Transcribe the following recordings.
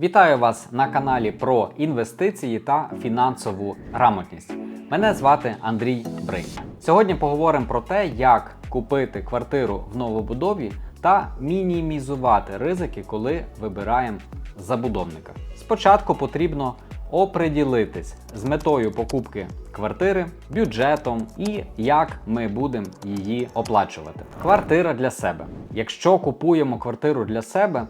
Вітаю вас на каналі про інвестиції та фінансову грамотність. Мене звати Андрій Бринь. Сьогодні поговоримо про те, як купити квартиру в новобудові та мінімізувати ризики, коли вибираємо забудовника. Спочатку потрібно оприділитись з метою покупки квартири, бюджетом і як ми будемо її оплачувати. Квартира для себе. Якщо купуємо квартиру для себе,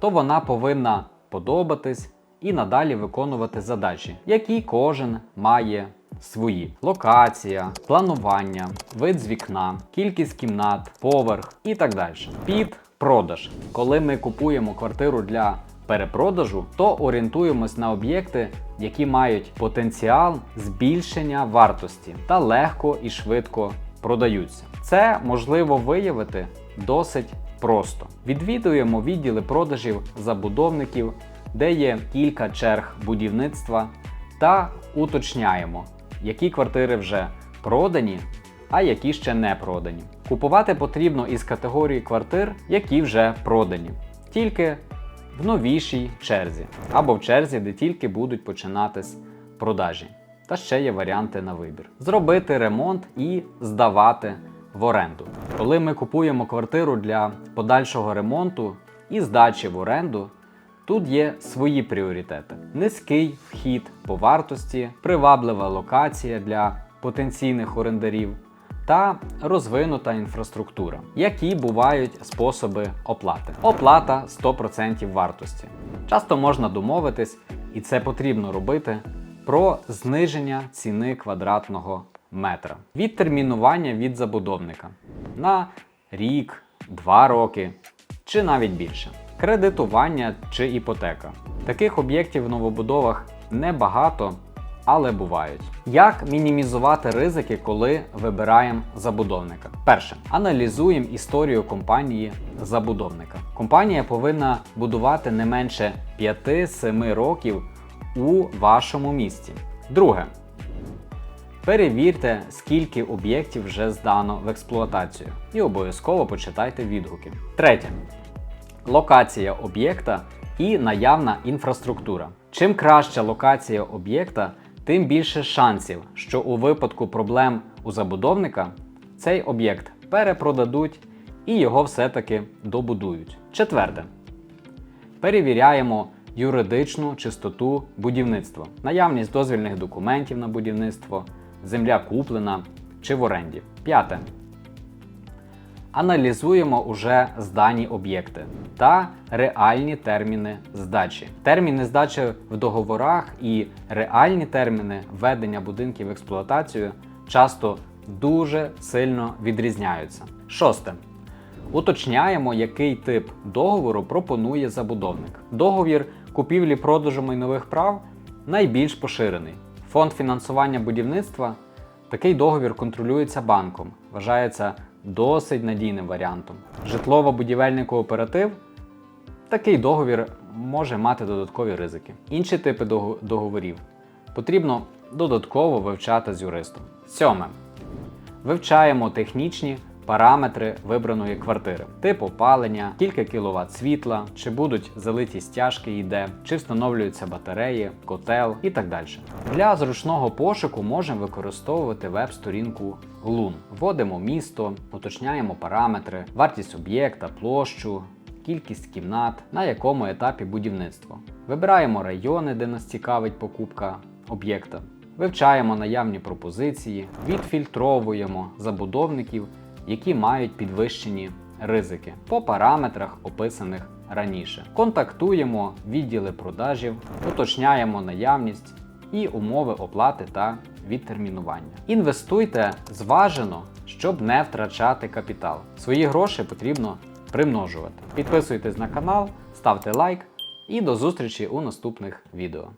то вона повинна подобатись і надалі виконувати задачі, які кожен має свої: локація, планування, вид з вікна, кількість кімнат, поверх і так далі. Під продаж. Коли ми купуємо квартиру для перепродажу, то орієнтуємось на об'єкти, які мають потенціал збільшення вартості та легко і швидко продаються. Це можливо виявити досить просто. Відвідуємо відділи продажів забудовників, де є кілька черг будівництва, та уточняємо, які квартири вже продані, а які ще не продані. Купувати потрібно із категорії квартир, які вже продані, тільки в новішій черзі, або в черзі, де тільки будуть починатись продажі. Та ще є варіанти на вибір. Зробити ремонт і здавати в оренду. Коли ми купуємо квартиру для подальшого ремонту і здачі в оренду, тут є свої пріоритети: низький вхід по вартості, приваблива локація для потенційних орендарів та розвинута інфраструктура. Які бувають способи оплати? Оплата 100% вартості. Часто можна домовитись, і це потрібно робити про зниження ціни квадратного метра. Відтермінування від забудовника на рік, два роки чи навіть більше. Кредитування чи іпотека. Таких об'єктів в новобудовах небагато, але бувають. Як мінімізувати ризики, коли вибираємо забудовника? Перше, аналізуємо історію компанії забудовника. Компанія повинна будувати не менше 5-7 років у вашому місті. Друге, Перевірте, скільки об'єктів вже здано в експлуатацію, і обов'язково почитайте відгуки. Третє. Локація об'єкта і наявна інфраструктура. Чим краща локація об'єкта, тим більше шансів, що у випадку проблем у забудовника цей об'єкт перепродадуть і його все-таки добудують. Четверте. Перевіряємо юридичну чистоту будівництва, наявність дозвільних документів на будівництво, земля куплена чи в оренді. П'яте. Аналізуємо уже здані об'єкти та реальні терміни здачі. Терміни здачі в договорах і реальні терміни введення будинків в експлуатацію часто дуже сильно відрізняються. Шосте. Уточняємо, який тип договору пропонує забудовник. Договір купівлі-продажу майнових прав найбільш поширений. Фонд фінансування будівництва такий договір контролюється банком, вважається досить надійним варіантом. Житлово-будівельний кооператив такий договір може мати додаткові ризики. Інші типи договорів потрібно додатково вивчати з юристом. Сьоме. Вивчаємо технічні параметри вибраної квартири: тип опалення, кілька кіловат світла, чи будуть залиті стяжки і де, чи встановлюються батареї, котел і так далі. Для зручного пошуку можемо використовувати веб-сторінку Глун. Вводимо місто, уточняємо параметри, вартість об'єкта, площу. Кількість кімнат, на якому етапі будівництва. Вибираємо райони, де нас цікавить покупка об'єкта. Вивчаємо наявні пропозиції, відфільтровуємо забудовників, які мають підвищені ризики по параметрах, описаних раніше. Контактуємо відділи продажів, уточняємо наявність і умови оплати та відтермінування. Інвестуйте зважено, щоб не втрачати капітал. Свої гроші потрібно примножувати. Підписуйтесь на канал, ставте лайк і до зустрічі у наступних відео.